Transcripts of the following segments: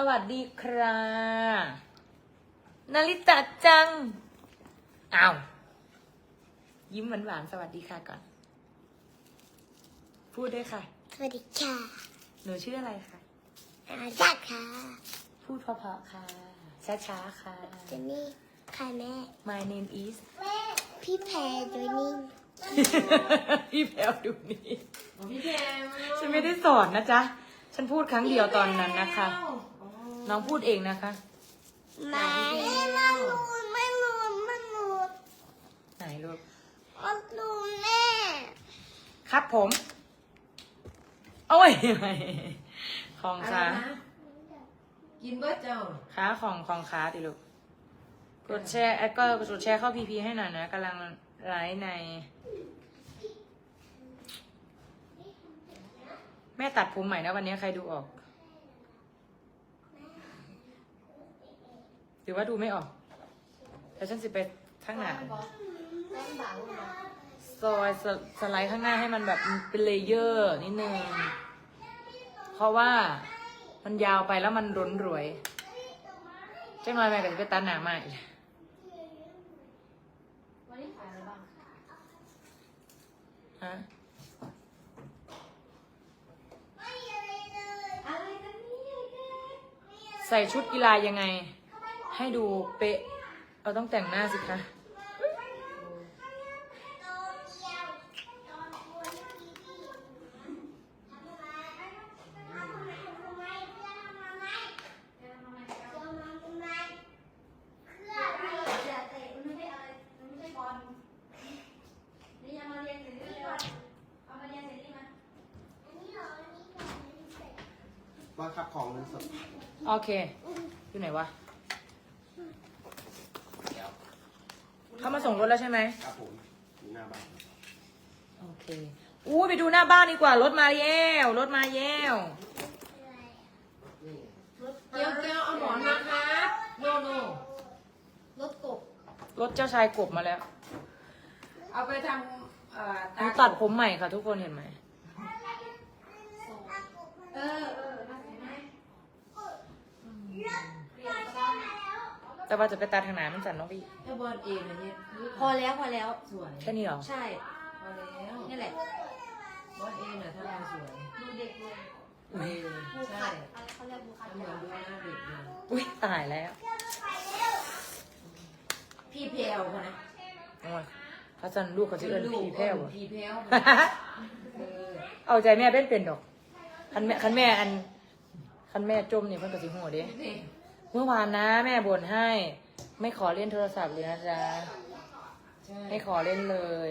สวัสดีครับนาริตะจังอ้าวยิ้มหวานๆสวัสดีค่ะก่อน พูดด้วยค่ะ สวัสดีค่ะ หนูชื่ออะไรคะอาจัดค่ะ พูดเพราะๆค่ะ ช้าๆค่ะเจนนี่ค่ะแม่ My name is พี่แพรดูนี่พี่แพลวดูนี่พี่แพมฉันไม่ได้สอนนะจ๊ะ ฉันพูดครั้งเดียวตอนนั้นนะคะ น้องพูดเองนะคะมาไม่รู้ไม่รู้ไม่รู้ไหนลูกไม่รู้แม่ครับผมโอ้ยของอะไรขานะกินเบิร์ดเจ้าขาของของขาติลูกกดแชร์แอดก็กดแชร์เข้าพีพีให้หน่อยนะกำลังไลฟ์ใน แม่ตัดผมใหม่นะวันนี้ใครดูออก หรือว่าดูไม่ออกแต่ฉันสิไปข้างหน้าซอยสสไลด์ข้างหน้าให้มันแบบเป็นเลเยอร์นิดนึง เพราะว่ามันยาวไปแล้วมันร้นรวยเจ้าหน้อยแม่ก็จะไปตัดหนาใหม่วันนี้ขายอะไรบ้างฮะใส่ชุดกีฬายังไง ให้ดูเป๊ะ เราต้องแต่งหน้าสิคะว่าครับของสด โอเค อยู่ไหนวะ แล้ว เขามา ส่งรถแล้วใช่ไหมครับผมอยู่หน้าบ้านโอเคอู้ไปดูหน้าบ้านดีกว่ารถมาแล้วรถมาแล้วเกียวเกียวเอาหมอนมาครับโนโนรถกบรถเจ้าชายกบมาแล้วเอาไปทำเอ่อหนูตัดผมใหม่ค่ะ ทุกคนเห็นไหมเออเออน่าสนใจ แต่ว่าจะไปตัดทางไหนมันสั่นเน้องพี่ไอ้บอลเองเนี่ยพอแล้วพอแล้ว สวยแค่นี้เหรอใช่ พอแล้วนี่แหละ บอลเองน่ะทำงานสวยดูเด็กลงเออบูใช่คัดเขาเรียกบูคัดทำเหมือนดูหน้าเด็กเลยอุ้ยตายแล้วพี่เพลวคนนะโอ้ยเขาสั่นลูกเขาจะเอินพี่แพ้วอะ พี่แพ้วเออเอาใจแม่เป็นเป็นดอก คันแม่คันแม่อัน คันแม่จมนี่เพิ่นก็สิหัวเด้ นี่ เมื่อวานนะ แม่บ่นให้ ไม่ขอเล่นโทรศัพท์เลยนะจ๊ะใช่ไม่ขอเล่นเลย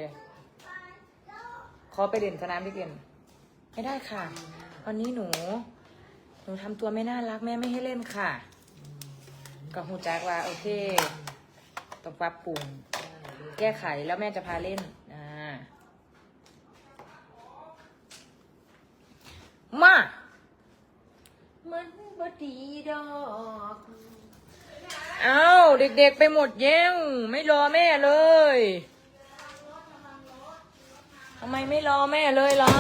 ขอไปเล่นสนามไปเล่นไม่ได้ค่ะ วันนี้หนู หนูทำตัวไม่น่ารักแม่ไม่ให้เล่นค่ะ ก็หูจักว่า โอเคต้องปรับปรุง แก้ไขแล้วแม่จะพาเล่นอ่ามา มัน บดีดอกเอาเด็กๆไปหมดเยังไม่รอแม่เลยทำไมไม่รอแม่เลยล่ะ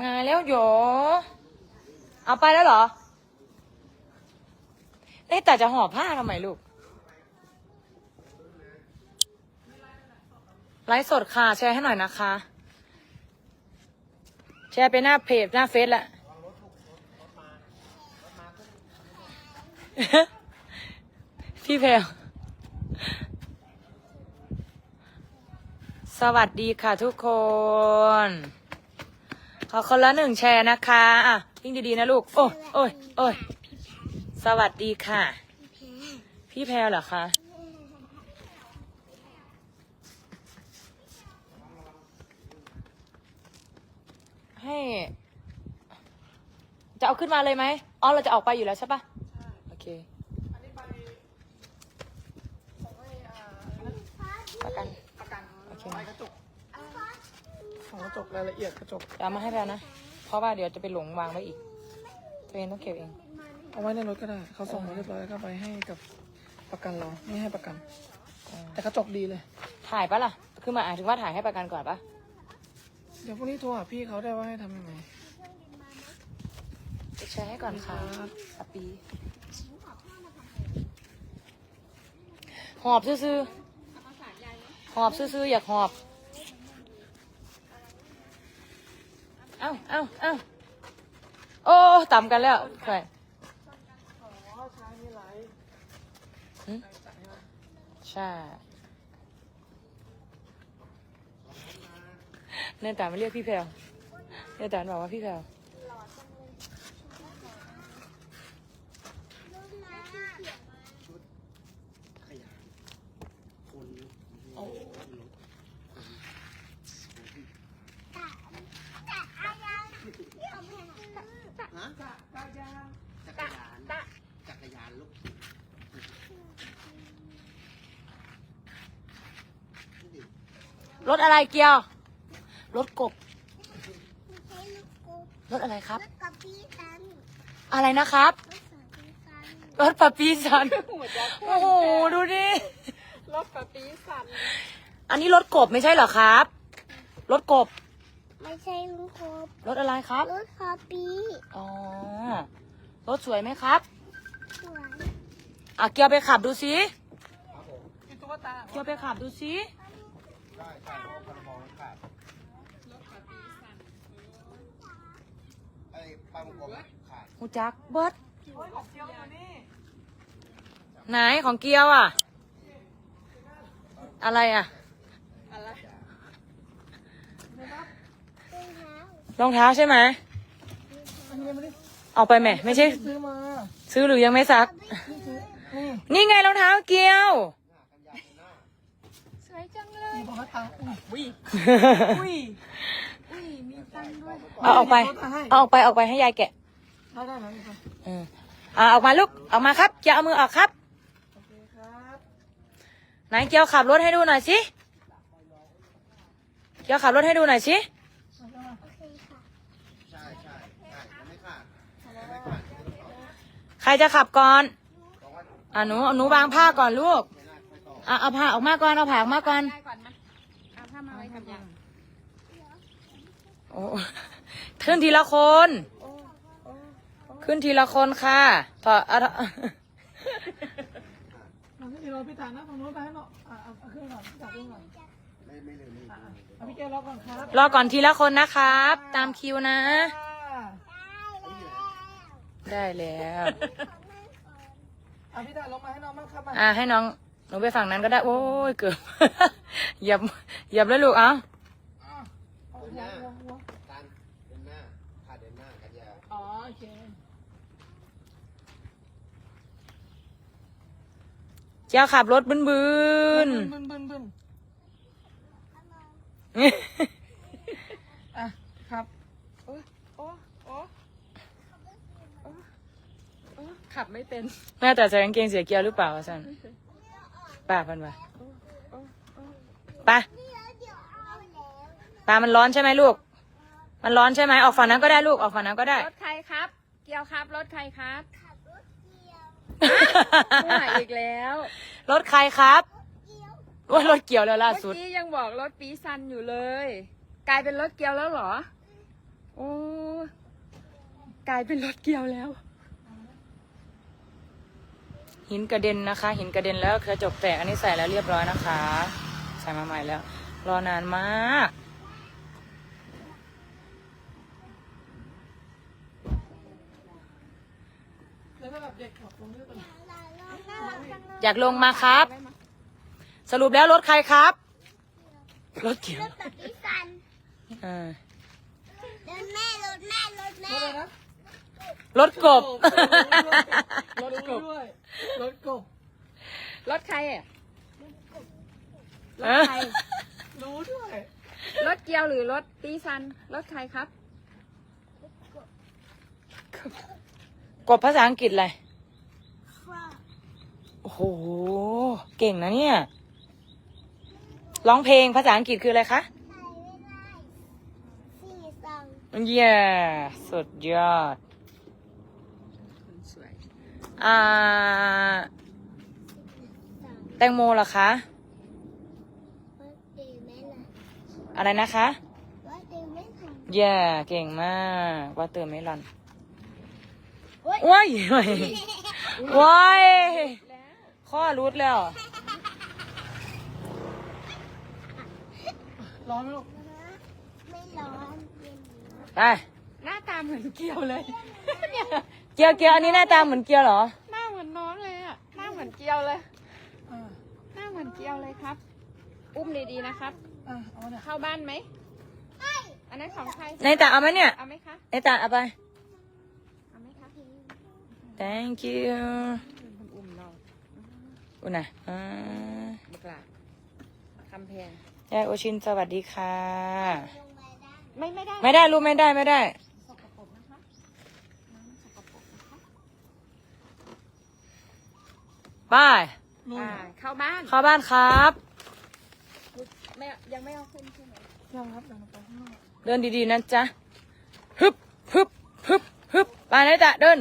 มาแล้วโหยเอาไปแล้วเหรอเอ้แต่จะห่อผ้าทำไมลูก ไลฟ์สดค่ะ แชร์ให้หน่อยนะคะ แชร์ไปหน้าเพจหน้าเฟซละพี่เพลสวัสดีค่ะทุกคน ขอคนละหนึ่งแชร์นะคะอะยิ่งดีๆนะลูก โอ้ยโอ้ยโอ้ยสวัสดีค่ะ พี่แพรเหรอคะ ให้ จะเอาขึ้นมาเลยไหมอ๋อเราจะออกไปอยู่แล้วใช่ปะโอเคประกันประกันโอเคไฟกระจกของกระจกรายละเอียดกระจกเดี๋ยวเอามาให้แล้วนะ เพราะว่าเดี๋ยวจะไปหลงวางไว้อีก ตัวเองต้องเก็บเอง เอาไว้ในรถก็ได้ เขาส่งมาเรียบร้อยแล้วก็ไปให้กับประกันเราไม่ให้ประกัน แต่กระจกดีเลย ถ่ายปะล่ะขึ้นคือมาอ่านถึงว่าถ่ายให้ประกันก่อนปะ เดี๋ยวพรุ่งนี้โทรหาพี่เขาได้ว่าให้ทำยังไงจะแชร์ให้ก่อนค่ะอาปี หอบซื่อๆหอบซื่อๆอยากหอบ เอ้าเอ้าเอ้าโอ้ต่ำกันแล้วใครอ๋อใช้นี่ไร หึใช่ เนื่องจามาเรียกพี่แพลวเนื่องจาบอกว่าพี่แพลวฮะจักรยานจักรยานลูกนี่ดิรถอะไรเกียว รถกบไม่ใช่ลูกกุ๊กรถอะไรครับรถกับพี่ตันอะไรนะครับ รถสาวพี่ตันรถปะปีสันโอ้โห ดูดิ รถปะปีสันอันนี้รถกบไม่ใช่เหรอครับ รถกบ ไม่ใช่ลุงครบรถอะไรครับ รถคอปีอ๋อ รถสวยไหมครับ สวยอะเกียวไปขับดูสิพี่ตุ๊กตาเกียวไปขับดูสิใช่ใช่รถพลมองขาดไอ้ปลาหมึกกบขาด หูจักเบิร์ดโอ้ยของเจียวมานี่ไหนของเกียวอะ อะไรอะอะไรรองเท้าใช่ไหมอันนี้ไม่ได้เอาไปไหมไม่ใช่ ซื้อมา ซื้อหรือยังไม่ซัก นี่นี่ไงรองเท้าเกียวมีบอกว่าตังค์อุ้ยอุ้ย เอาออกไป เอาออกไปออกไปให้ยายแกะได้ได้แล้วนี่ครับเอออ่าออกมาลูกออกมาครับเกียวเอามือออกครับโอเคครับไหนเกียวขับรถให้ดูหน่อยสิเกียวขับรถให้ดูหน่อยสิใช่ใช่ใช่ยังไม่ขาดยังไม่ขาดใครจะขับก่อนอะหนูหนูวางผ้าก่อนลูกอะเอาผ้าออกมาก่อนเอาผ้าออกมาก่อน เอาผ้ามาไว้ทำยัง โอ้ขึ้นทีละคน ขึ้นทีละคนค่ะถอดเอาเราที่เราพี่ตานะฝั่งโน้นไปให้เนาะอะเอาเอาขึ้นก่อนพี่ตาขึ้นก่อนไม่ไม่ลืมไม่ลืมเอาพี่แก้วรอก่อนครับรอก่อนทีละคนนะครับ ตามคิวนะอ่าได้แล้ว เอาพี่ตาลงมาให้น้องบ้างครับมาอะให้น้องหนูไปฝั่งนั้นก็ได้ โอ้ยเกือบ เหยียบเหยียบแล้วลูกเอ้า เอาหัวหัวหัว เคเจ้าขับรถบึนบึนบึนบึนบึนๆอะครับโอ้โอ้โอ้ขับไม่เป็นแม่แต่ใส่กางเกงเสียเกียร์หรือเปล่าวะสันป้าพันวะป้าป้ามันร้อนใช่ไหมลูก มันร้อนใช่ไหมออกฝั่งนั้นก็ได้ลูกออกฝั่งนั้นก็ได้ รถใครครับ เกียวครับ รถใครครับขับรถเกียวผู้ใหม่อีกแล้วรถใครครับเกียวว่ารถเกี่ยวแล้วล่าเมื่อสุดกี้ยังบอกรถปีซันอยู่เลย กลายเป็นรถเกียวแล้วเหรอโอ้กลายเป็นรถเกียวแล้ว หินกระเด็นนะคะ หินกระเด็นแล้วกระจกแตกอันนี้ใส่แล้วเรียบร้อยนะคะ ใส่มาใหม่แล้ว รอนานมาก แล้วถ้าแบบเด็กขับลงด้วยกัน อยากลงมาครับ สรุปแล้วรถใครครับ รถเกี่ยวรถกับพี่ตันเออรถแม่รถแม่รถแม่รถอะไรนะรถกบ รถกบด้วยรถกบ รถใครอะเออใคร รู้ด้วย รถเกียวหรือรถปีซัน รถใครครับกบ ภาษาอังกฤษอะไร โอ้โห เก่งนะเนี่ย ร้องเพลงภาษาอังกฤษคืออะไรคะใส่ไม่ได้สี่สองเย้สุดยอดสวยอ่าสองแตงโมเหรอคะรถตีแม่อะไรนะคะว่าเดินไม่ถึงเย่เก่งมาก ว่าเติมไม่รอนโอ๊ย ว้ายว้ายว้ายข้อรุดแล้ว ร้อนไหมลูก ไม่ร้อนเย็นไป หน้าตาเหมือนเกียวเลยเนี่ยเกียวเกียวอันนี้หน้าตาเหมือนเกียวเหรอ หน้าเหมือนน้องเลยอะหน้าเหมือนเกียวเลยอ่าหน้าเหมือนเกียวเลยครับ อุ้มดีๆนะครับอ่าเอาเนี่ยเข้าบ้านไหมอันนั้นของใครในตาเอาไหมเนี่ย เอาไหมคะในตาเอาไปเอาไหมคะ thank you คุณอุ้มน้องอุ่นนะอ่าบักหลาคำแพงยายโอชินสวัสดีค่ะ ไม่ไม่ได้ไม่ได้ลูกไม่ได้ไม่ได้ สกปรกนะคะน้ำสกปรกนะคะไปอ่าเข้าบ้านเข้าบ้านครับ ไม่ยังไม่เอาขึ้นใช่ไหมยังครับเดี๋ยวเราไปข้างนอก เดินดีๆนะจ๊ะฮึบฮึบฮึบฮึบไปไหนตะเดิน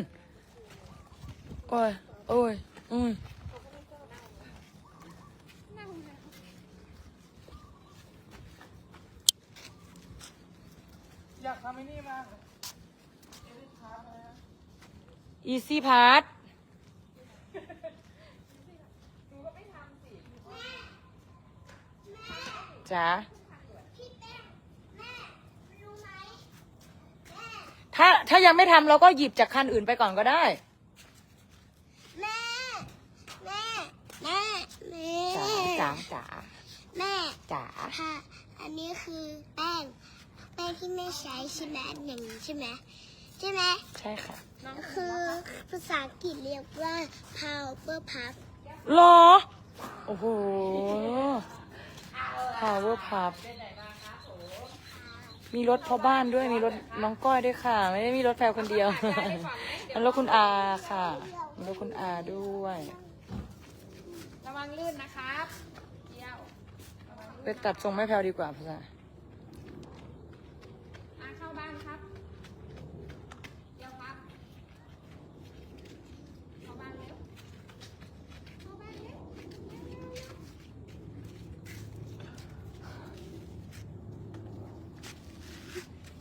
โอ้ย โอ้ย อืมอยากทำไอ้นี่มากเลยอีซี่พาร์ทจ๋าถ้าถ้ายังไม่ทำเราก็หยิบจากคันอื่นไปก่อนก็ได้ แม่ แม่ แม่ แม่ จ๋าจ๋าจ๋า แม่ จ๋า ค่ะ อันนี้คือแป้ง แป้งที่แม่ใช้ใช่ไหมอย่างนี้ใช่ไหมใช่ไหมใช่ค่ะคือภาษาอังกฤษเรียกว่า power puff หรอ โอ้โห power pub มีรถพ่อบ้านด้วย มีรถน้องก้อยด้วยค่ะ ไม่ได้มีรถแพรคนเดียวมันรถคุณอาค่ะมีรถคุณอาด้วย ระวังลื่นนะครับเกียว ไปตัดทรงแม่แพรวดีกว่าภาษาอ่าเข้าบ้านครับเกียวครับ เข้าบ้านเร็ว เข้าบ้านเร็ว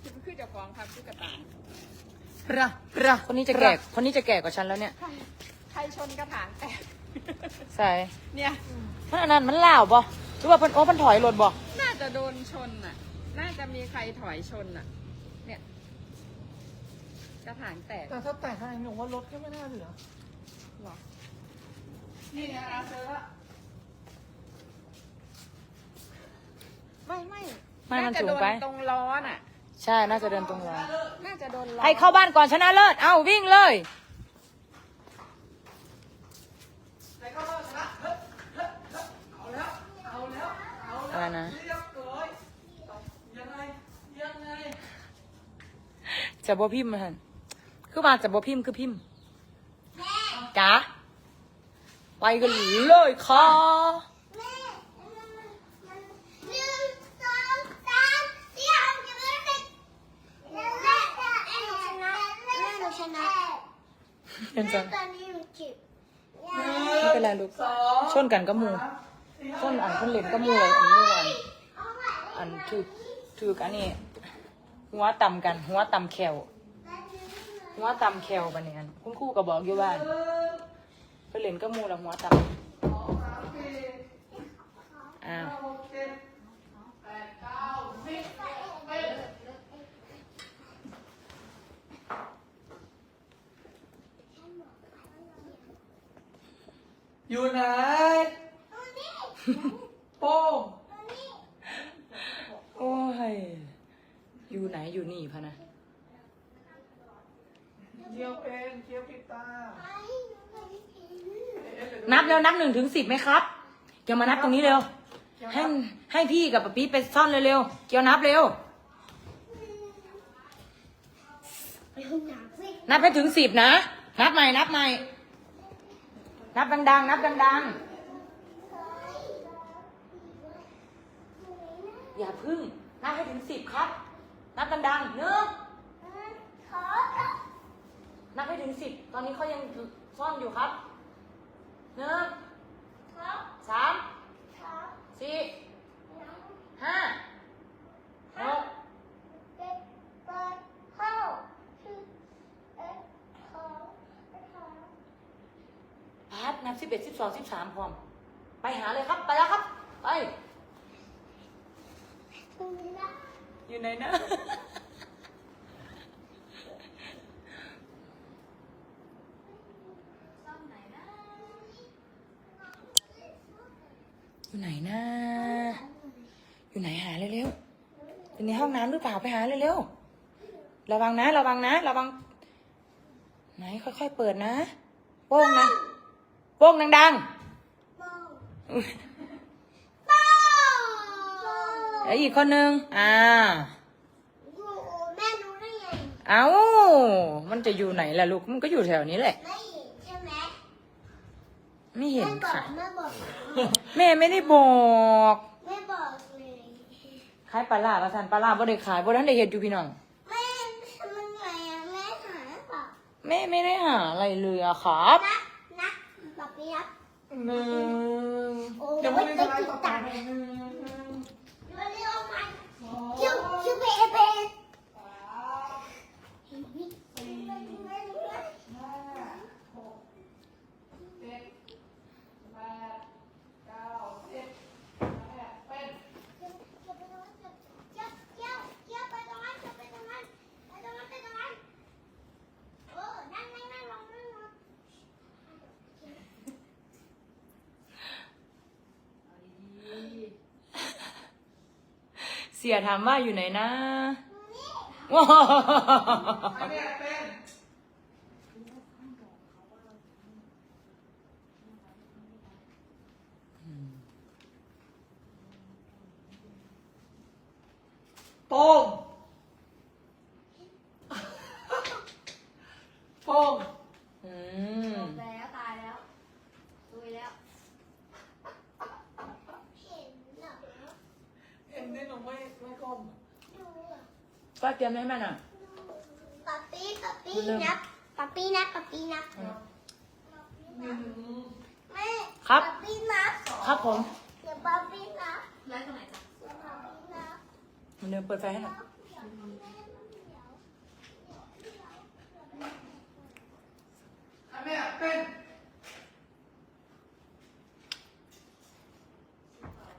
คือคือเจ้าของครับคือกระต่ายระระคนนี้จะแก่คนนี้จะแก่กว่าฉันแล้วเนี่ย ใครชนกระถางแตกใส่เนี่ย มันอันนั้นมันเหล่าบ่ หรือว่าเพิ่นโอ้เพิ่นถอยรถบ่น่าจะโดนชนอะ น่าจะมีใครถอยชนอะ เนี่ยกระถางแตกแต่ถ้าแต่งขนาดนี้หนูว่ารถก็ไม่น่าเหลือหรอ นี่ไงอาเจอละไม่ไม่ไม่มันน่าจะสูโดงนไปตรงล้อน่ะ ใช่น่าจะเดินตรงล้อน่าจะโดนล้อ ให้เข้าบ้านก่อนชนะเลิศ เอาวิ่งเลย อะไร นะ จะบ่พิมพ์มาหันคือมาจะบ่พิมพ์คือพิมพ์จ๋าไปกันเลยค่ะเป็นจังตอไม่เป็นไรลูก ชนกันก็มู ชนอันคนเล่นก็มูเลยอันมูอันอันถือถือกันนี่หัวต่ำกัน หัวต่ำแขวหัวต่ำแขวปะเนี่ยอันคุณครูก็บอกอยู่ว่าเพิ่นเล่นก็มูแล้วหัวต่ำอ้าวอยู่ไหน โป้งโอ้ย อยู่ไหนอยู่นี่พะนะเคี้ยวเองเคี้ยวปิดตานับแล้วนับหนึ่งถึงสิบไหมครับ เกี่ยวมานับตรงนี้เร็ว ให้ให้พี่กับป๊าปี้ไปซ่อนเร็วๆ เกี่ยวนับเร็ว นับให้ถึงสิบนะ นับใหม่ นับใหม่ นับดังๆ นับดังๆ อย่าพึ่งนับให้ถึงสิบครับ นับกันดังเนื้อขอครับนับให้ถึงสิบตอนนี้เขายังซ่อนอยู่ครับเนื้อครับสามสี่ห้าหกเจ็ดแปดเก้าสอ็สองพัดนับสิบเอ็ดสิบสองสิบสามพร้อม ไปหาเลยครับ ไปแล้วครับ ไป อยู่ไหนนะอยู่ไหนนะ อยู่ไหนหาเร็วๆอยู่ในห้องน้ำหรือเปล่าไปหาเร็วๆ ระวังนะ ระวังนะ ระวัง ไหนค่อยๆเปิดนะโป้งนะโป้งดังๆ แล้วอีกคนนึงอ่าแม่รู้ได้ไงเอ้ามันจะอยู่ไหนล่ะลูกมันก็อยู่แถวนี้แหละ ไม่เห็นใช่ไหมไม่เห็นแม่บอกค่ะแม่บอกแม่ไม่ได้บอกแม่บอกเลยขายปลาล่าประทานปลาล่าบ่ได้ขายบ่ทันได้เห็นอยู่พี่น้องแม่ทำยังไงอะแม่หาเปล่าแม่ไม่ได้หาอะไรเลยอะครับนับนับแบบนี้นับ หนึ่งโอ้เดี๋ยวยพรุ่งนี้ได้จะไลติฟ์ดต่อตังไปค์หนึ่ง เดี๋ยวเรียกมัน คิ เบเบเสียถามว่าอยู่ไหนนะว้าว อันเนี้ยเป็นโป้งโป้ง อืม แล้วตายแล้วตุยแล้ว เห็นเหรอ เอ็นนี่หนูไม่ไม่ก้มดูอะก็เตรียมให้แม่น่ะป๊าปี้ป๊าปี้นับป๊าปี้นับป๊าปี้นับหนึ่งแม่ครับป๊าปี้นับครับผมเดี๋ยวป๊าปี้นับไลฟ์ตรงไหนจ๊ะเดี๋ยวป๊าปี้นับเดี๋ยวเปิดไฟให้หน่อยอันเนี้ยเป็น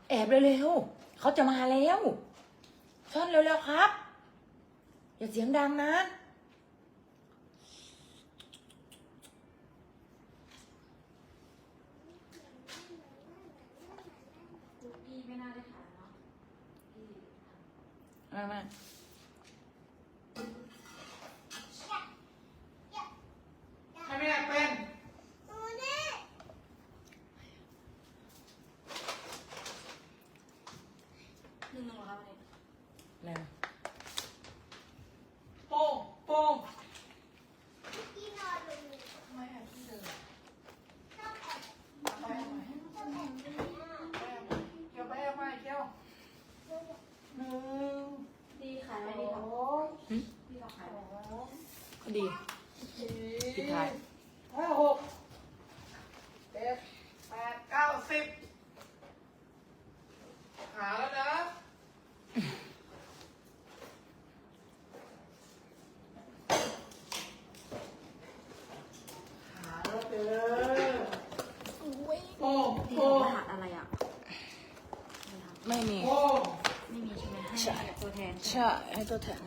แอบเร็วๆเขาจะมาแล้ว ซ่อนเร็วๆครับ อย่าเสียงดังนะพี่ไม่น่าได้ขายเนาะมามา อันเนี้ยเป็น ดูนี่ หนึ่งหนึ่งเหรอครับวันนี้ แล้ว โป้งโป้ง พี่นอนดู ไม่แอบที่เดิม ชอบแอบ ไปเอาใหม่ ชอบแอบดูหน้า เกี่ยวไปเอาใหม่เกี่ยวหนึ่ง ดีขายไหมดีครับ สอง ดีเราขายไหม ก็ดี สี่ ปิดท้าย ห้าหกเจ็ดแปดเก้าสิบหาแล้วนะ หาแล้วเจอโป้ง พี่ โป้ บอก ง รหัสอะไรอะ ไม่มี โป้ง ไม่มีใช่ไหมให้ ใช่ ตัวแทน ใช่ให้ตัวแทน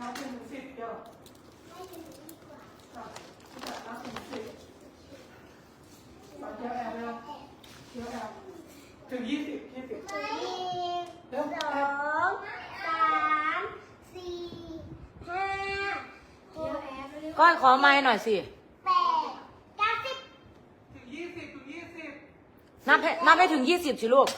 นับถึงสิบเดียวไม่ถึงดีกว่านับถึงสิบเกี่ยวแอบเร็วเกี่ยวแอบถึงยี่สิบยี่สิบหนึ่งสองสามสี่ห้าหกก้อยขอไม้หน่อยสิแปดเก้าสิบถึงยี่สิบถึงยี่สิบนับให้นับให้ถึงยี่สิบสิลูก